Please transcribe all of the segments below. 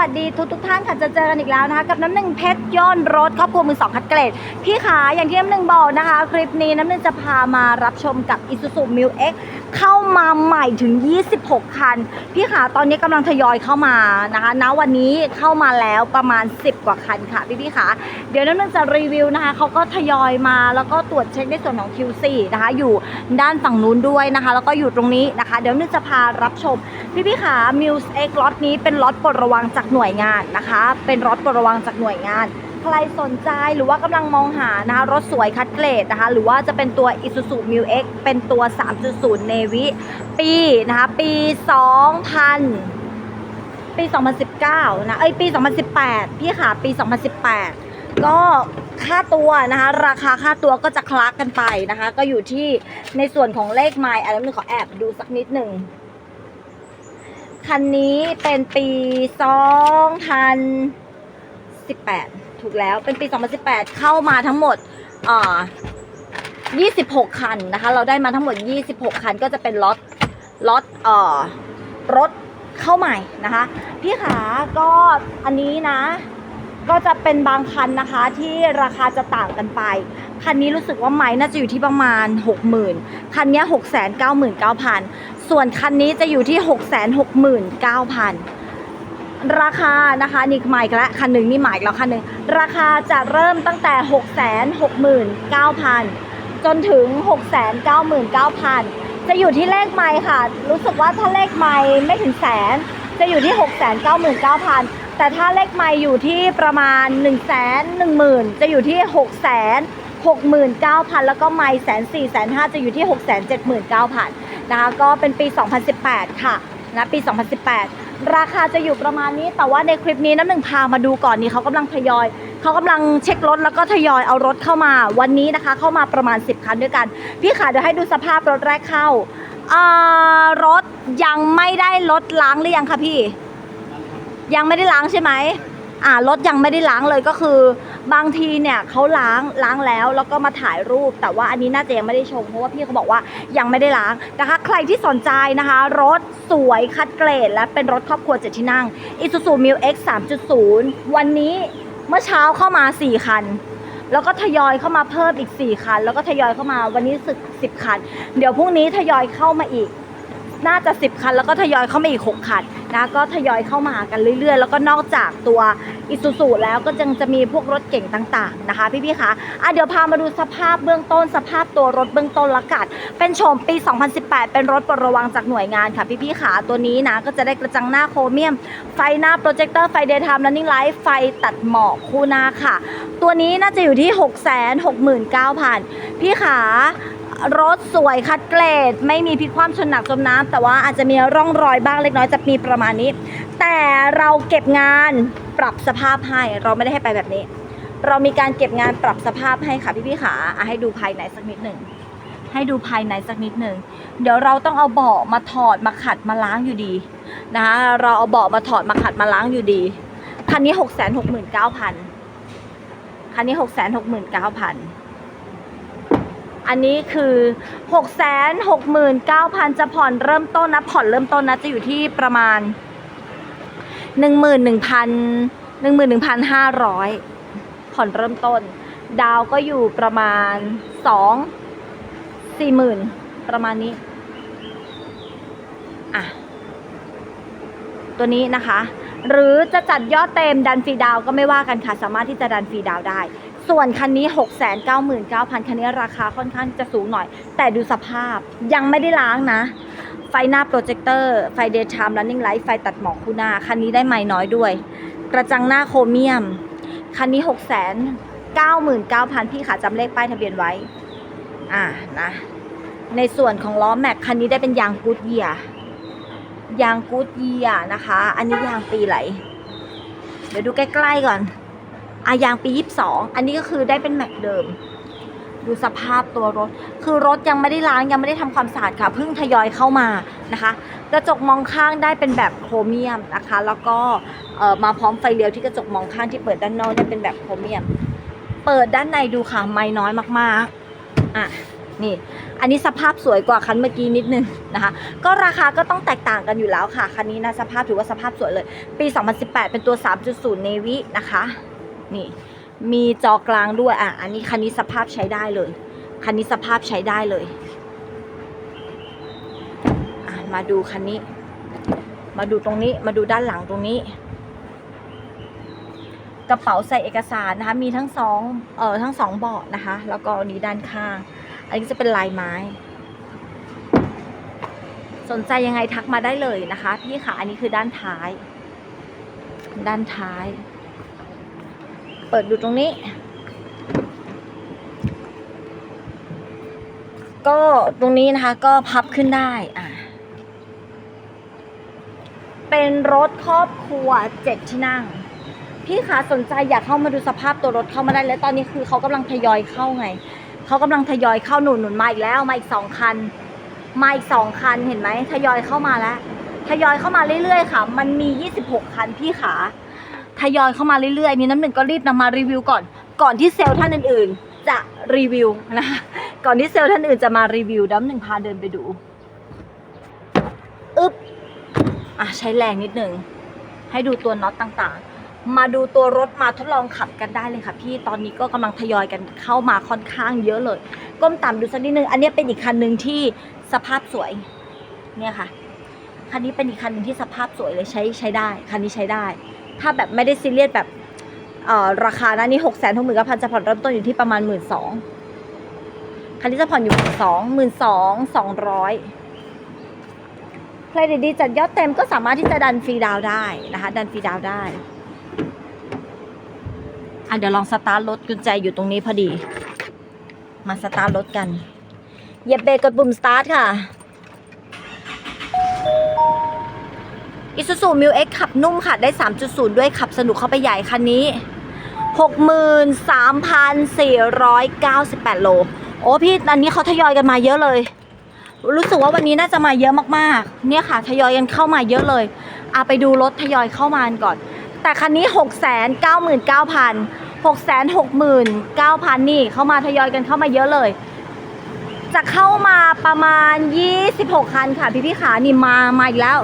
วัสดีทุกทุกท่านค่ะจะเจอกันอีกแล้วนะคะ กับน้ำหนึ่งเพชรย้อนรถครอบครัวมือสองคัดเกรด พี่ขาอย่างที่น้ำหนึ่งบอกนะคะ คลิปนี้น้ำหนึ่งจะพามารับชมกับ Isuzu m i l X เข้ามาใหม่ถึง 26 คัน พี่ขาตอนนี้กำลังทยอยเข้ามานะคะณวันนี้เข้ามาแล้วประมาณ 10 กว่าคันค่ะพี่พี่ขาเดี๋ยวน้ำนึงจะรีวิวนะคะเขาก็ทยอยมาแล้วก็ตรวจเช็คในส่วนของ QC นะคะอยู่ด้านฝั่งนู้นด้วยนะคะ แล้วก็อยู่ตรงนี้นะคะ เดี๋ยวนึงจะพารับชม พี่พี่ขา Muse X ล็อตนี้เป็นล็อตปลดระวังจากหน่วยงานนะคะ เป็นรถปลดระวังจากหน่วยงาน ใครสนใจหรือว่ากำลังมองหานะคะรถสวยคัดเกรดนะคะ หรือว่าจะเป็นตัว Isuzu m u X เป็นตัว 3.0 Navy ปีนะคะ ปี 2000 ปี 2019 นะ เอ้ย ปี 2018 พี่ค่ะ ปี 2018 ก็ค่าตัวนะคะ ราคาค่าตัวก็จะคลักกันไปนะคะ ก็อยู่ที่ในส่วนของเลขไมล์อันนี้ขอแอบดูสักนิดหนึ่งคันนี้เป็นปี 2018 ถูกแล้วเป็นปี 2018 เข้ามาทั้งหมดอ่า26 คันนะคะ เราได้มาทั้งหมด 26 คันก็จะเป็นล็อตล็อตเอ่อรถเข้าใหม่นะคะ พี่ขาก็อันนี้นะ ก็จะเป็นบางคันนะคะที่ราคาจะต่างกันไป คันนี้รู้สึกว่าไม้น่าจะอยู่ที่ประมาณ 60,000 คันนี้ 6 9 9 9 0 0 ส่วนคันนี้จะอยู่ที่ 6 6 9 0 0 0 ราคานะคะนี่ใหม่อีกแล้วคันหนึ่งนี่ใหม่อีกแล้วคันหนึ่งราคาจะเริ่มตั้งแต่ 6 6 9 0 0 0 จนถึง 6 9 9 9 0 0 จะอยู่ที่เลขไมล์ค่ะ รู้สึกว่าถ้าเลขไมล์ไม่ถึงแสน จะอยู่ที่ 6 9 9 9 0 0 แต่ถ้าเลขไมล์อยู่ที่ประมาณ 1 1 0 0 0 0 จะอยู่ที่ 6 6 9 0 0 0 แล้วก็ไมล์แสนสี่แสนห้าจะอยู่ที่ 6 7 9 0 0 0 นะคะก็เป็นปี 2018 ค่ะนะปี 2018 ราคาจะอยู่ประมาณนี้ แต่ว่าในคลิปนี้น้ำหนึ่งพามาดูก่อนนี่เขากำลังทยอยเขากำลังเช็ครถแล้วก็ทยอยเอารถเข้ามาวันนี้นะคะ เข้ามาประมาณ 10 คันด้วยกัน พี่ขาเดี๋ยวให้ดูสภาพรถแรกเข้าอารถยังไม่ได้รถล้างหรือยังคะพี่ ยังไม่ได้ล้างใช่ไหม อ่ารถยังไม่ได้ล้างเลยก็คือบางทีเนี่ยเขาล้างล้างแล้วแล้วก็มาถ่ายรูป แต่ว่าอันนี้น่าจะยังไม่ได้ชมเพราะว่าพี่เขาบอกว่ายังไม่ได้ล้างนะคะ ใครที่สนใจนะคะ รถสวยคัดเกรด และเป็นรถครอบครัวเจ็ดที่นั่ง Isuzu m i l X 3.0 วันนี้เมื่อเช้าเข้ามา 4 คัน แล้วก็ทยอยเข้ามาเพิ่มอีก 4 คัน แล้วก็ทยอยเข้ามาวันนี้สึก 10 คัน เดี๋ยวพรุ่งนี้ทยอยเข้ามาอีก น่าจะ 10 คัน แล้วก็ทยอยเข้ามาอีก 6 คันนะก็ทยอยเข้ามากันเรื่อย ๆ แล้วก็นอกจากตัวอิซูซูแล้วก็ยังจะมีพวกรถเก่งต่างๆนะคะ พี่ๆคะอะเดี๋ยวพามาดูสภาพเบื้องต้นสภาพตัวรถเบื้องต้นละกันเป็นโฉมปี 2018 เป็นรถปลดระวังจากหน่วยงานค่ะ พี่ๆคะตัวนี้นะก็จะได้กระจังหน้าโครเมียม ไฟหน้าโปรเจคเตอร์ไฟเดย์ไทม์ running light ไฟตัดหมอกคู่หน้าค่ะ ตัวนี้น่าจะอยู่ที่ 669,000 พี่ขา รถสวยคัดเกรด ไม่มีพลิกคว่ำชนหนักจมน้ำแต่ว่าอาจจะมีร่องรอยบ้างเล็กน้อยจะมีประมาณนี้ แต่เราเก็บงานปรับสภาพให้เราไม่ได้ให้ไปแบบนี้ เรามีการเก็บงานปรับสภาพให้ค่ะพี่พี่ๆขาให้ดูภายในสักนิดหนึ่งให้ดูภายในสักนิดหนึ่งเดี๋ยวเราต้องเอาเบาะมาถอดมาขัดมาล้างอยู่ดีนะคะเราเอาเบาะมาถอดมาขัดมาล้างอยู่ดีคันนี้หกแสนหกหมื่นเก้าพันคันนี้หกแสนหกหมื่นเก้าพัน อันนี้คือ 6 6 9 0 0 0 จะผ่อนเริ่มต้นนะ ผ่อนเริ่มต้นนะ จะอยู่ที่ประมาณ 11,000 11,500 ผ่อนเริ่มต้น ดาวก็อยู่ประมาณ 2 40,000 ประมาณนี้ อะ ตัวนี้นะคะ หรือจะจัดยอดเต็มดันฟรีดาวก็ไม่ว่ากันค่ะ สามารถที่จะดันฟรีดาวได้ ส่วนคันนี้ 699,000 คันนี้ราคาค่อนข้างจะสูงหน่อย แต่ดูสภาพยังไม่ได้ล้างนะ ไฟหน้าโปรเจคเตอร์ ไฟเดย์ไทม์ running light ไฟตัดหมอกคู่หน้า คันนี้ได้ไม่น้อยด้วย กระจังหน้าโครเมียม คันนี้ 699,000 พี่ขาจำเลขป้ายทะเบียนไว้ อ่านะ ในส่วนของล้อแม็กคันนี้ได้เป็นยางกูดเยียยางกูดเยียนะคะ อันนี้ยางปีไหล เดี๋ยวดูใกล้ๆก่อน อายางปี 22 อันนี้ก็คือได้เป็นแม็กเดิม ดูสภาพตัวรถ คือรถยังไม่ได้ล้างยังไม่ได้ทำความสะอาดค่ะ เพิ่งทยอยเข้ามานะคะ กระจกมองข้างได้เป็นแบบโครเมียมนะคะ แล้วก็มาพร้อมไฟเลี้ยวที่กระจกมองข้างที่เปิดด้านนอกได้เป็นแบบโครเมียม เปิดด้านในดูค่ะ ไม่น้อยมากๆ อะนี่ อันนี้สภาพสวยกว่าคันเมื่อกี้นิดนึงนะคะ ก็ราคาก็ต้องแตกต่างกันอยู่แล้วค่ะ คันนี้นะสภาพถือว่าสภาพสวยเลย ปี 2018 เป็นตัว 3.0 Navy นะคะ นี่ มีจอกลางด้วยอะ อันนี้คันนี้สภาพใช้ได้เลย คันนี้สภาพใช้ได้เลยอะมาดูคันนี้ มาดูตรงนี้ มาดูด้านหลังตรงนี้ กระเป๋าใส่เอกสารนะคะ มีทั้งสองเอ่อทั้งสองเบาะนะคะ แล้วก็อันนี้ด้านข้าง อันนี้จะเป็นลายไม้สนใจยังไงทักมาได้เลยนะคะ พี่ค่ะอันนี้คือด้านท้าย ด้านท้าย เปิดดูตรงนี้ ก็ตรงนี้นะคะก็พับขึ้นได้อะเป็นรถครอบครัวเจ็ดที่นั่ง พี่คะสนใจอยากเข้ามาดูสภาพตัวรถเข้ามาได้แล้วตอนนี้คือเขากำลังทยอยเข้าไงเขากำลังทยอยเข้าหนุนหนุนมาอีกแล้วมาอีกสองคันมาอีกสองคันเห็นไหมทยอยเข้ามาแล้วทยอยเข้ามาเรื่อยๆค่ะ มันมี 26 คันพี่ขา ทยอยเข้ามาเรื่อยๆนี่น้ำหนึ่งก็รีบนำมารีวิวก่อน ก่อนที่เซลล์ท่านอื่นๆ จะรีวิวนะคะก่อนที่เซลล์ท่านอื่นจะมารีวิวน้ำหนึ่งพาเดินไปดูอึ๊บอะใช้แรงนิดหนึ่งให้ดูตัวน็อตต่างๆ มาดูตัวรถมาทดลองขับกันได้เลยค่ะพี่ตอนนี้ก็กำลังทยอยกันเข้ามาค่อนข้างเยอะเลย ก้มต่ำดูสักนิดนึง อันนี้เป็นอีกคันหนึ่งที่สภาพสวยเนี่ยค่ะคันนี้เป็นอีกคันหนึ่งที่สภาพสวยเลยใช้ใช้ได้คันนี้ใช้ได้ ถ้าแบบไม่ได้ซีเรียสแบบราคานะนี่หกแสนหกหมื่นเก้าพันจะผ่อนเริ่มต้นอยู่ที่ประมาณหมื่นสองคันนี้จะผ่อนอยู่หมื่นสองหมื่นสองสองร้อยใครดิตดีจัดยอดเต็มก็สามารถที่จะดันฟรีดาวได้นะคะ ดันฟรีดาวได้อะเดี๋ยวลองสตาร์ทรถกุญแจอยู่ตรงนี้พอดี มาสตาร์ทรถกันเหยียบเบรกกดปุ่มสตาร์ทค่ะ Isuzu m u X ขับนุ่มค่ะ ได้ 3.0 ด้วยขับสนุกเข้าไปใหญ่คันนี้ 63,498 โล โอ้พี่อันนี้เขาทยอยกันมาเยอะเลย รู้สึกว่าวันนี้น่าจะมาเยอะมากๆ เนี่ยค่ะทยอยกันเข้ามาเยอะเลยอาไปดูรถทยอยเข้ามากันก่อน แต่คันนี้ 699,000 669,000 นี่เข้ามาทยอยกันเข้ามาเยอะเลย จะเข้ามาประมาณ 26 คันค่ะ พี่พี่ๆขานี่มา มาอีกแล้ว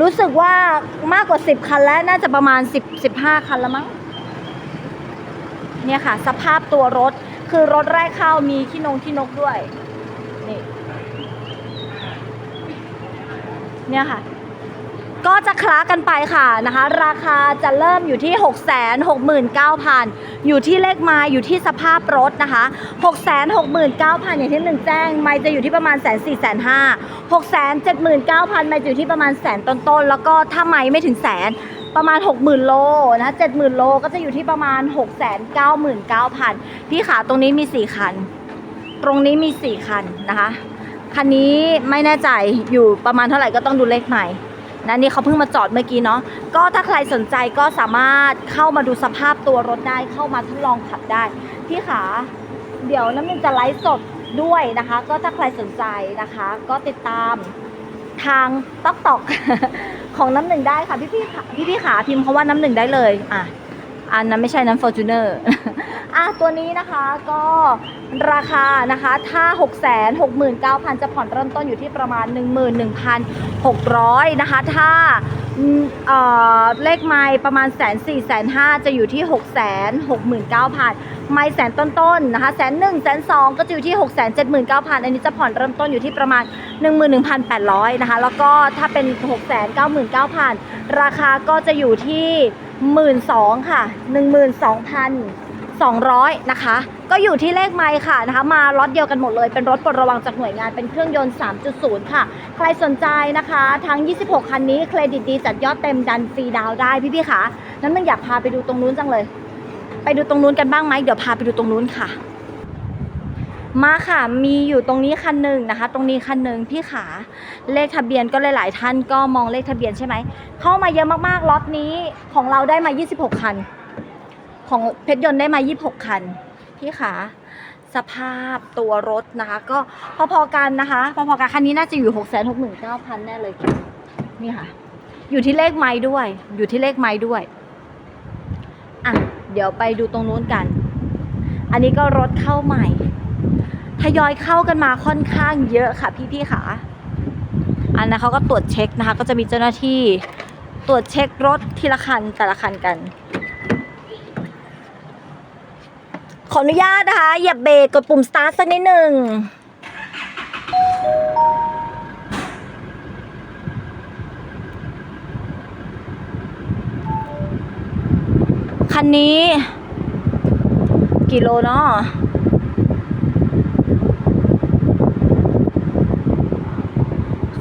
รู้สึกว่ามากกว่า 10 คันแล้วน่าจะประมาณ 10 15 คันแล้วมั้ง เนี่ยค่ะ สภาพตัวรถคือรถไร่ข้าวมีขี้นงขี้นกด้วย นี่ เนี่ยค่ะ ก็จะคล้ากันไปค่ะนะคะ ราคาจะเริ่มอยู่ที่ 6 6 9 0 0 0 อยู่ที่เลขไม้อยู่ที่สภาพรถนะคะ 6 6 9 0 0 0 อย่างที่หนึ่งแจ้ง ไม้จะอยู่ที่ประมาณแสนสี่แสนห้าหกแสนเจ็ดหมื่นเก้าพันไม้จะอยู่ที่ประมาณแสนต้นๆ แล้วก็ถ้าไม้ไม่ถึงแสนประมาณ 60,000 โลนะ70,000 โลก็จะอยู่ที่ประมาณ 699,000 พี่ขาตรงนี้มี 4 คัน ตรงนี้มี 4 คันนะคะ คันนี้ไม่แน่ใจอยู่ประมาณเท่าไหร่ก็ต้องดูเลขใหม่ นะนี่เขาเพิ่งมาจอดเมื่อกี้เนาะก็ถ้าใครสนใจก็สามารถเข้ามาดูสภาพตัวรถได้เข้ามาทดลองขับได้พี่ขาเดี๋ยวน้ำมันจะไลฟ์สดด้วยนะคะ ก็ถ้าใครสนใจนะคะ ก็ติดตามทางต๊อกตอกของน้ำหนึ่งได้ค่ะพี่พี่ขาพี่พี่ขาพิมพ์คาว่าน้ำหนึ่งได้เลยอะ อันนั้นไม่ใช่น้ำฟอร์จูเนอร์อะตัวนี้นะคะก็ราคานะคะถ้า 6 6 9 0 0 0 จะผ่อนเริ่มต้นอยู่ที่ประมาณ 11,600 นะคะ ถ้าเอ่อเลขไม้ประมาณแสนสี่แสนห้าจะอยู่ที่6 6 9 0 0 0ไม้แสนต้นๆนะคะแสนหนึ่งแสนสองก็จะอยู่ที่6 7 9 0 0 0อันนี้จะผ่อนเริ่มต้นอยู่ที่ประมาณ11,800นะคะแล้วก็ถ้าเป็น6 9 9 0 0 0ราคาก็จะอยู่ที่ 12,000ค่ะ12,200นะคะ ก็อยู่ที่เลขไมค์ค่ะนะคะ มาล็อตเดียวกันหมดเลย เป็นรถปลดระวังจากหน่วยงานเป็นเครื่องยนต์ 3.0 ค่ะ ใครสนใจนะคะ ทั้ง 26 คันนี้เครดิตดีจัดยอดเต็มดันฟรีดาวได้พี่ๆค่ะนั้นมันอยากพาไปดูตรงนู้นจังเลย ไปดูตรงนู้นกันบ้างไหมเดี๋ยวพาไปดูตรงนู้นค่ะ มาค่ะ มีอยู่ตรงนี้คันหนึ่งนะคะ ตรงนี้คันหนึ่งพี่ขา เลขทะเบียนก็หลายๆท่านก็มองเลขทะเบียนใช่ไหม เข้ามาเยอะมากๆ ล็อตนี้ของเราได้มา 26 คัน ของเพชรยนต์ได้มา 26 คัน พี่ขา สภาพตัวรถนะคะ ก็พอๆกันนะคะ พอๆกันคันนี้น่าจะอยู่ 6 6 9 0 0 0 แน่เลย นี่ค่ะ อยู่ที่เลขไม้ด้วย อยู่ที่เลขไม้ด้วย อะ เดี๋ยวไปดูตรงนู้นกัน อันนี้ก็รถเข้าใหม่ ทยอยเข้ากันมาค่อนข้างเยอะค่ะพี่ๆค่ะ อันนั้นเขาก็ตรวจเช็คนะคะ ก็จะมีเจ้าหน้าที่ตรวจเช็ครถทีละคันแต่ละคันกัน ขออนุญาตนะคะเหยียบเบรกกดปุ่มสตาร์ทสักนิดหนึ่งคันนี้ กิโลเนาะ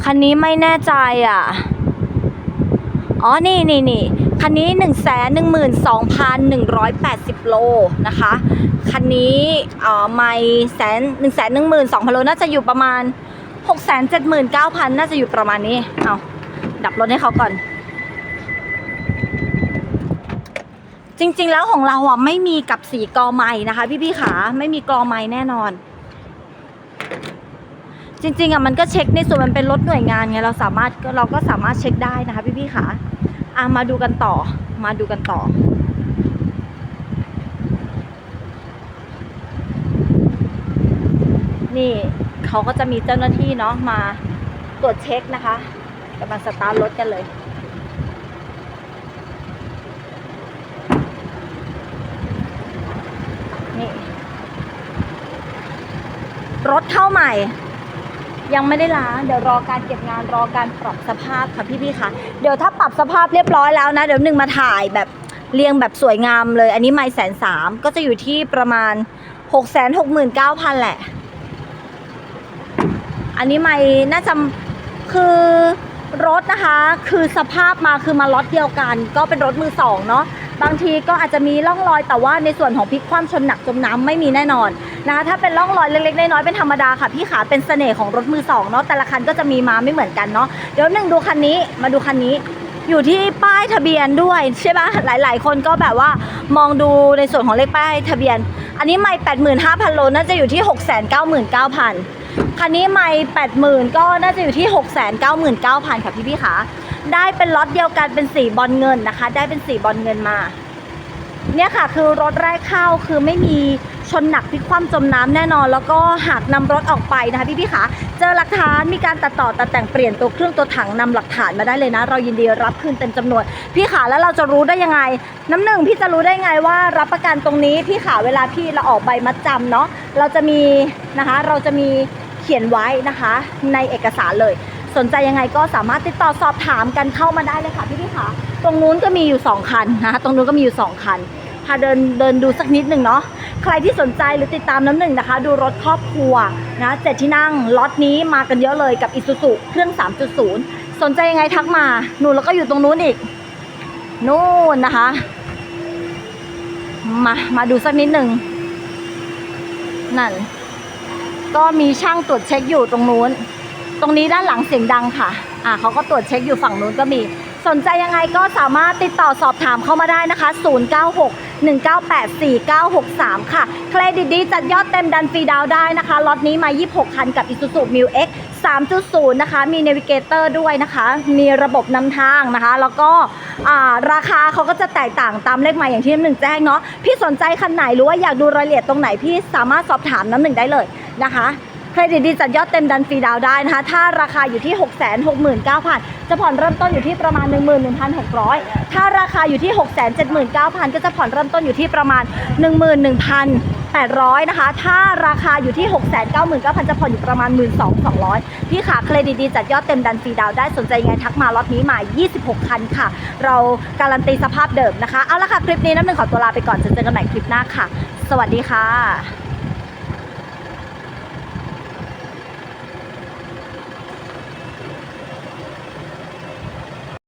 คันนี้ไม่แน่ใจอะ อ๋อ นี่นี่นี่คันนี้1นึ่งแสนหนึ่งหมื่นสองพันหนึ่งร้อยแปดสิบโลนะคะ คันนี้เอ่อไม่แสนหนึ่งแสนหนึ่งหมื่นสองพันโลน่าจะอยู่ประมาณหกแสนเจ็ดหมื่นเก้าพันน่าจะอยู่ประมาณนี้ เอาดับรถให้เขาก่อน จริงๆแล้วของเราอะไม่มีกับสีกอไม้นะคะ พี่ๆขาไม่มีกอไม้แน่นอน จริงๆอะมันก็เช็คในส่วนมันเป็นรถหน่วยงานไงเราสามารถเราก็สามารถเช็คได้นะคะพี่ๆขาอะมาดูกันต่อมาดูกันต่อนี่เขาก็จะมีเจ้าหน้าที่เนาะมาตรวจเช็คนะคะกำลังสตาร์ทรถกันเลย นี่ รถเข้าใหม่ ยังไม่ได้ล้างเดี๋ยวรอการเก็บงานรอการปรับสภาพค่ะพี่ๆค่ะเดี๋ยวถ้าปรับสภาพเรียบร้อยแล้วนะ เดี๋ยวหนึ่งมาถ่ายแบบเรียงแบบสวยงามเลย อันนี้ไม่แสนสามก็จะอยู่ที่ประมาณหกแสนหกหมื่นเก้าพันแหละ อันนี้ไม่น่าจะคือรถนะคะ คือสภาพมาคือมาล็อตเดียวกัน ก็เป็นรถมือสองเนาะ บางทีก็อาจจะมีร่องรอยแต่ว่าในส่วนของพลิกคว่ำชนหนักจมน้ำไม่มีแน่นอนนะคะถ้าเป็นร่องรอยเล็กๆน้อยๆเป็นธรรมดาค่ะพี่ขาเป็นเสน่ห์ของรถมือสองเนาะแต่ละคันก็จะมีมาไม่เหมือนกันเนาะเดี๋ยวหนึ่งดูคันนี้มาดูคันนี้อยู่ที่ป้ายทะเบียนด้วยใช่ปะหลาย ๆ คนก็แบบว่ามองดูในส่วนของเลขป้ายทะเบียน อันนี้ไม่แปดหมื่นห้าพันโลน่าจะอยู่ที่หกแสนเก้าหมื่นเก้าพันคันนี้ไม่แปดหมื่นก็น่าจะอยู่ที่หกแสนเก้าหมื่นเก้าพันค่ะพี่พี่ๆคะ ได้เป็นล็อตเดียวกันเป็นสีบอลเงินนะคะ ได้เป็นสีบอลเงินมา เนี่ยค่ะคือรถแรกเข้าคือไม่มีชนหนักพลิกคว่ำจมน้ำแน่นอน แล้วก็หากนำรถออกไปนะคะพี่พี่คะเจอหลักฐานมีการตัดต่อตัดแต่งเปลี่ยนตัวเครื่องตัวถังนำหลักฐานมาได้เลยนะ เรายินดีรับคืนเต็มจำนวน พี่ขาแล้วเราจะรู้ได้ยังไง น้ำหนึ่งพี่จะรู้ได้ไงว่ารับประกันตรงนี้พี่ขาเวลาพี่เราออกใบมัดจำเนาะเราจะมีนะคะ เราจะมีเขียนไว้นะคะ ในเอกสารเลย สนใจยังไงก็สามารถติดต่อสอบถามกันเข้ามาได้เลยค่ะพี่พี่ขาตรงนู้นก็มีอยู่ 2 คันนะคะตรงนู้นก็มีอยู่ 2 คันพาเดินเดินดูสักนิดหนึ่งเนาะใครที่สนใจหรือติดตามน้ำหนึ่งนะคะ ดูรถครอบครัวนะเจ็ดที่นั่งล็อตนี้มากันเยอะเลยกับอิซูซุเครื่อง 3.0 สนใจยังไงทักมาหนูแล้วก็อยู่ตรงนู้นอีก นู่นนะคะ มามาดูสักนิดหนึ่งนั่น ก็มีช่างตรวจเช็คอยู่ตรงนู้น ตรงนี้ด้านหลังเสียงดังค่ะ อ่าเขาก็ตรวจเช็คอยู่ฝั่งนู้นก็มี สนใจยังไงก็สามารถติดต่อสอบถามเข้ามาได้นะคะ 096 198 4963 ค่ะ เครดิตดีจัดยอดเต็มดันฟรีดาวได้นะคะล็อตนี้มา 26 คันกับ Isuzu Mu X 3.0 นะคะ มีเนวิเกเตอร์ด้วยนะคะ มีระบบนำทางนะคะ แล้วก็อ่าราคาเขาก็จะแตกต่างตามเลขหมายอย่างที่น้ำหนึ่งแจ้งเนาะพี่สนใจคันไหนหรือว่าอยากดูรายละเอียดตรงไหนพี่สามารถสอบถามน้ำหนึ่งได้เลยนะคะ เครดิตดีจัดยอดเต็มดันฟรีดาวได้นะคะ ถ้าราคาอยู่ที่ 6 6 9 0 0 0 จะผ่อนเริ่มต้นอยู่ที่ประมาณ 11,600 ถ้าราคาอยู่ที่ 6 7 9 0 0 0 ก็จะผ่อนเริ่มต้นอยู่ที่ประมาณ 11,800นะคะ ถ้าราคาอยู่ที่ 6 9 9 0 0 0จะผ่อนอยู่ประมาณ 12,200 พี่ขาเครดิตดีจัดยอดเต็มดันฟรีดาวได้สนใจยังไงทักมาล็อตนี้มา 26 คันค่ะ เราการันตีสภาพเดิมนะคะ เอาละค่ะ คลิปนี้น้ำหนึ่งขอตัวลาไปก่อนจะเจอกันใหม่คลิปหน้าค่ะ สวัสดีค่ะ